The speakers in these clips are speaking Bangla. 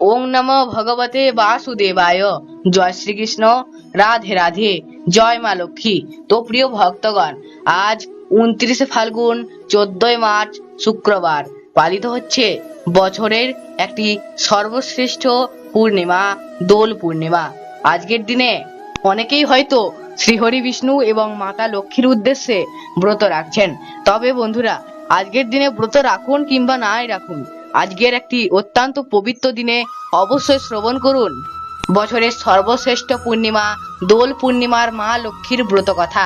ওং নম ভগবতে বাসুদেবায়। জয় শ্রীকৃষ্ণ, রাধে রাধে, জয় মা লক্ষ্মী। তো প্রিয় ভক্তগণ, আজ উনত্রিশে ফাল্গুন, চোদ্দই মার্চ, শুক্রবার। পালিত হচ্ছে বছরের একটি সর্বশ্রেষ্ঠ পূর্ণিমা, দোল পূর্ণিমা। আজকের দিনে অনেকেই হয়তো শ্রীহরি বিষ্ণু এবং মাতা লক্ষ্মীর উদ্দেশ্যে ব্রত রাখছেন। তবে বন্ধুরা, আজকের দিনে ব্রত রাখুন কিংবা নাই রাখুন আজকের একটি অত্যন্ত পবিত্র দিনে অবশ্যই শ্রবণ করুন। বছরের সর্বশ্রেষ্ঠ পূর্ণিমা দোল পূর্ণিমার মা লক্ষ্মীর ব্রত কথা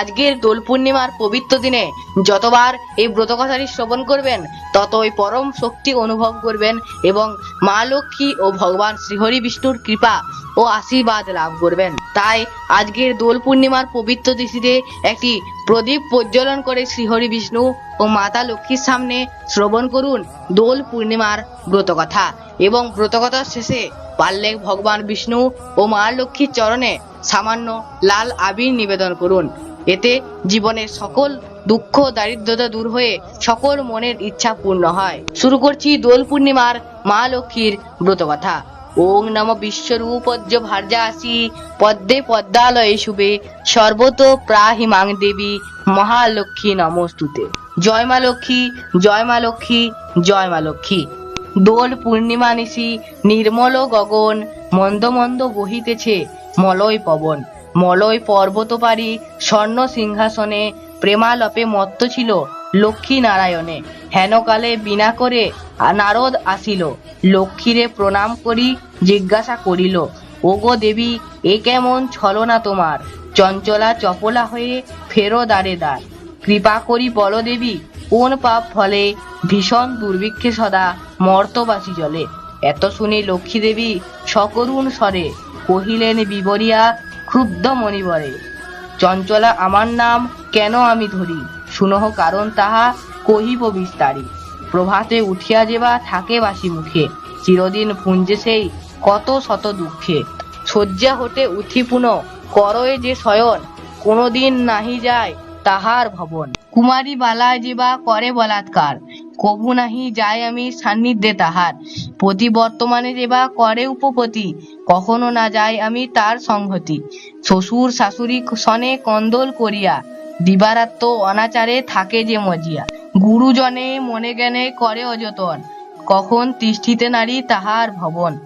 আজকের দোল পূর্ণিমার পবিত্র দিনে যতবার এই ব্রত কথাটি শ্রবণ করবেন, ততই পরম শক্তি অনুভব করবেন এবং মা লক্ষ্মী ও ভগবান শ্রীহরি বিষ্ণুর কৃপা ও আশীর্বাদ লাভ করবেন। তাই আজকের দোল পূর্ণিমার পবিত্র তিথিতে একটি প্রদীপ প্রজ্বলন করে শ্রীহরি বিষ্ণু ও মাতা লক্ষ্মীর সামনে শ্রবণ করুন দোল পূর্ণিমার ব্রতকথা। এবং ব্রতকথার শেষে পারলে ভগবান বিষ্ণু ও মা লক্ষ্মীর চরণে সামান্য লাল আবির নিবেদন করুন। এতে জীবনের সকল দুঃখ, দারিদ্রতা দূর হয়ে সকল মনের ইচ্ছা পূর্ণ হয়। শুরু করছি দোল পূর্ণিমার মা লক্ষ্মীর ব্রতকথা। ওং নম বিশ্বরূপজ্য ভার্যাসি, পদ্মে পদ্মালয়ে শুভে, সর্বত প্রাহিমাং দেবী মহালক্ষ্মী নমস্তুতে। জয় মা লক্ষ্মী, জয় মা লক্ষ্মী, জয় মা লক্ষ্মী। দোল পূর্ণিমা নিশি নির্মল গগন, মন্দ মন্দ বহিতেছে মলয় পবন। মলয় পর্বত পারি স্বর্ণ সিংহাসনে প্রেমালপে মত্ত ছিল লক্ষ্মী নারায়ণে। হেনকালে বিনা করে নারদ আসিল, লক্ষ্মীরে প্রণাম করি, জিজ্ঞাসা করিল, ওগো দেবী, এ কেমন ছলনা তোমার? চঞ্চলা চপলা হয়ে ফেরো দাঁড়ে দাঁড় কৃপা করি বল দেবী, কোন পাপ ফলে ভীষণ দুর্ভিক্ষে সদা মর্তবাসী জলে। এত শুনে লক্ষ্মী দেবী সকরুণ স্বরে কহিলেন, বিবরিয়া, ক্ষুব্ধ মণিবরে, চঞ্চলা আমার নাম কেন আমি ধরি? শুনহ কারণ তাহা কহিব বিস্তারি। প্রভাতে উঠিয়া যেবা থাকে বাসি মুখে, চিরদিন পুঞ্জে সেই কত শত দুঃখে। শয্যা হতে উঠি পুন, করয়ে যে শয়ন, কোনদিন নাহি যায় তাহার ভবন। কুমারী বালায় যেবা করে বলাৎকার কবু নাহি যায় আমি সান্নিধ্যে তাহার। প্রতি বর্তমানে যেবা করে উপপতি, কখনো না যাই আমি তার সংহতি। শ্বশুর শাশুড়ি সনে কন্দল করিয়া, দিবারাত্র অনাচারে থাকে যে মজিয়া। গুরুজনে মনে জ্ঞানে করে অযতন, কখন তিষ্ঠিতে নারী তাহার ভবন।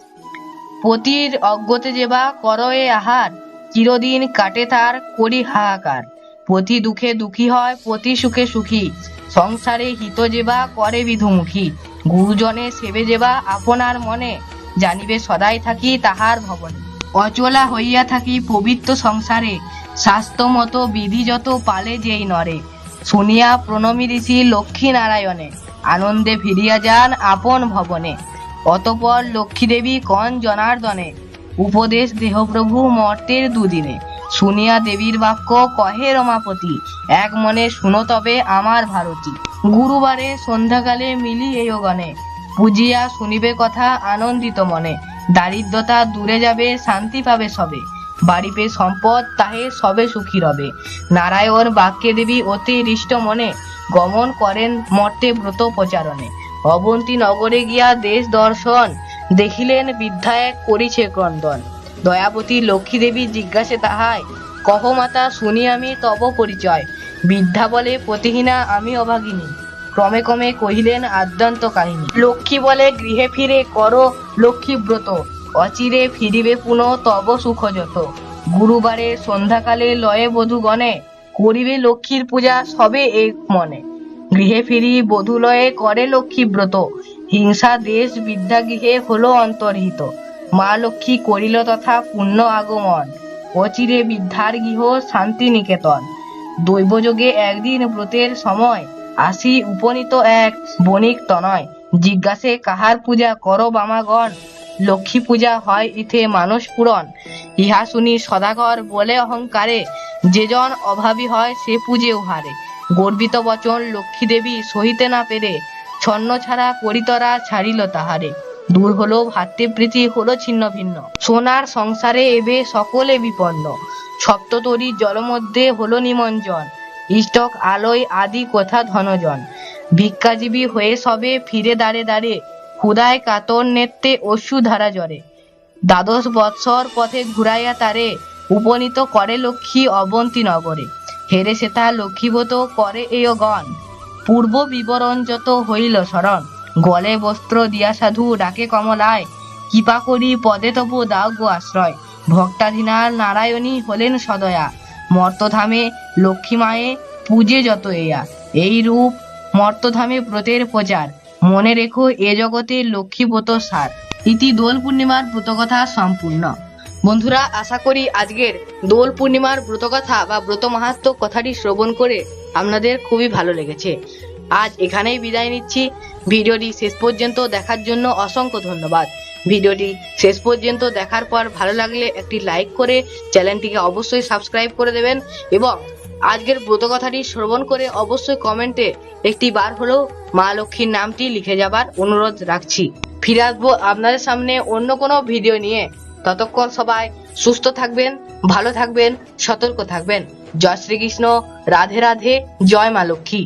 পতির অজ্ঞতে যেবা করয়ে আহার, চিরদিন কাটে তার করি হাহাকার। পতি দুঃখে দুঃখী হয় পতি সুখে সুখী। সংসারে হিত যেবা করে বিধুমুখী। গুরুজনে সেবে যেবা আপনার মনে। জানিবে সদাই থাকি তাহার ভবনে। অচলা হইয়া থাকি পবিত্র সংসারে। স্বাস্থ্য মতো বিধি যত পালে যেই নরে। শুনিয়া প্রণমী ঋষি লক্ষ্মী নারায়ণে আনন্দে ফিরিয়া যান আপন ভবনে। অতপর লক্ষ্মী দেবী কন জনার্দনে। উপদেশ দেহপ্রভু মর্তের দুদিনে। শুনিয়া দেবীর বাক্য কহে রমাপতি, এক মনে শুনো তবে আমার ভারতী। গুরুবারে সন্ধ্যাকালে মিলি এই গণে পুজিয়া শুনিবে কথা আনন্দিত মনে। দারিদ্রতা দূরে যাবে, শান্তি পাবে সবে। বাড়িবে সম্পদ তাহে সবে সুখী রবে। নারায়ণ বাক্যে দেবী অতি হৃষ্ট মনে, গমন করেন মর্তে ব্রত প্রচারণে। অবন্তী নগরে গিয়া দেশ দর্শন, দেখিলেন বিদ্যায় করিছে ক্রন্দন। দয়াবতী লক্ষ্মী দেবী জিজ্ঞাসে তাহাই, কহ মাতা, শুনি আমি তব পরিচয়। বিদ্যা বলে, প্রতিহীনা আমি অভাগিনী। ক্রমে ক্রমে কহিলেন আদ্যন্ত কাহিনী। লক্ষ্মী বলে, গৃহে ফিরে করো লক্ষ্মী ব্রত। অচিরে ফিরিবে পুনঃ তব সুখ যত গুরুবারে সন্ধ্যাকালে লয়ে বধূ গণে করিবে লক্ষ্মীর পূজা সবে এক মনে। গৃহে ফিরি বধূলয়ে করে লক্ষ্মী ব্রত। হিংসা, দেশ বিদ্যা গৃহে হলো অন্তর্হিত। মা লক্ষ্মী করিল তথা পুণ্য আগমন। অচিরে বিদ্যার গৃহ শান্তি নিকেতন দৈবযোগে একদিন ব্রতের সময় আসি উপনীত এক বণিক তনয়। জিজ্ঞাসে, কাহার পূজা কর বামাগণ? লক্ষ্মী পূজা হয় ইথে মানস পূরণ ইহা শুনি সদাগর বলে অহংকারে, যেজন অভাবী হয় সে পূজে উহারে। গর্বিত বচন লক্ষ্মী দেবী সহিতে না পেরে, ছন্ন ছাড়া করিতরা ছাড়িল তাহারে। দূর হলো, ভাতৃপ্রীতি হলো ছিন্ন ভিন্ন। সোনার সংসারে এবে সকলে বিপন্ন। সপ্ততরী জলমধ্যে হলো নিমঞ্জন ইষ্টক, আলোয় আদি কথা ধনজন। ভিক্ষাজীবী হয়ে সবে ফিরে দাঁড়ে দাঁড়ে হুদায় কাতর নেত্রে অশ্রু ধারা জরে। দ্বাদশ বৎসর পথে ঘুরাইয়া তারে উপনীত করে লক্ষ্মী অবন্তী নগরে। হেরে সে তা লক্ষ্মীবত করে এই গণ পূর্ব বিবরণ যত হইল স্মরণ। গলে বস্ত্র দিয়া সাধু ডাকে কমলায়, কৃপা করি পদে তবু দাও গো আশ্রয়। ভক্তাধীনার নারায়ণী হলেন সদয়া, মর্তধামে লক্ষ্মী মায়ে পূজে যত এয়া। এই রূপ মর্তধামে ব্রতের প্রচার, মনে রেখো এ জগতে লক্ষ্মীব্রত সার। ইতি দোল পূর্ণিমার ব্রতকথা সম্পূর্ণ। বন্ধুরা, আশা করি আজকের দোল পূর্ণিমার ব্রতকথা বা ব্রত মাহাত্ম কথাটি শ্রবণ করে আপনাদের খুবই ভালো লেগেছে। আজ এখানেই বিদায় নিচ্ছি। ভিডিওটি শেষ পর্যন্ত দেখার জন্য অসংখ্য ধন্যবাদ। ভিডিওটি শেষ পর্যন্ত দেখার পর ভালো লাগলে একটি লাইক করে চ্যানেলটিকে অবশ্যই সাবস্ক্রাইব করে দেবেন এবং আজকের ব্রত কথাটি শ্রবণ করে অবশ্যই কমেন্টে একটি বার হলেও মা লক্ষ্মীর নামটি লিখে যাবার অনুরোধ রাখছি। ফিরে আসব আপনাদের সামনে অন্য কোনো ভিডিও নিয়ে। ততক্ষণ সবাই সুস্থ থাকবেন, ভালো থাকবেন, সতর্ক থাকবেন। জয় শ্রীকৃষ্ণ, রাধে রাধে, জয় মা লক্ষ্মী।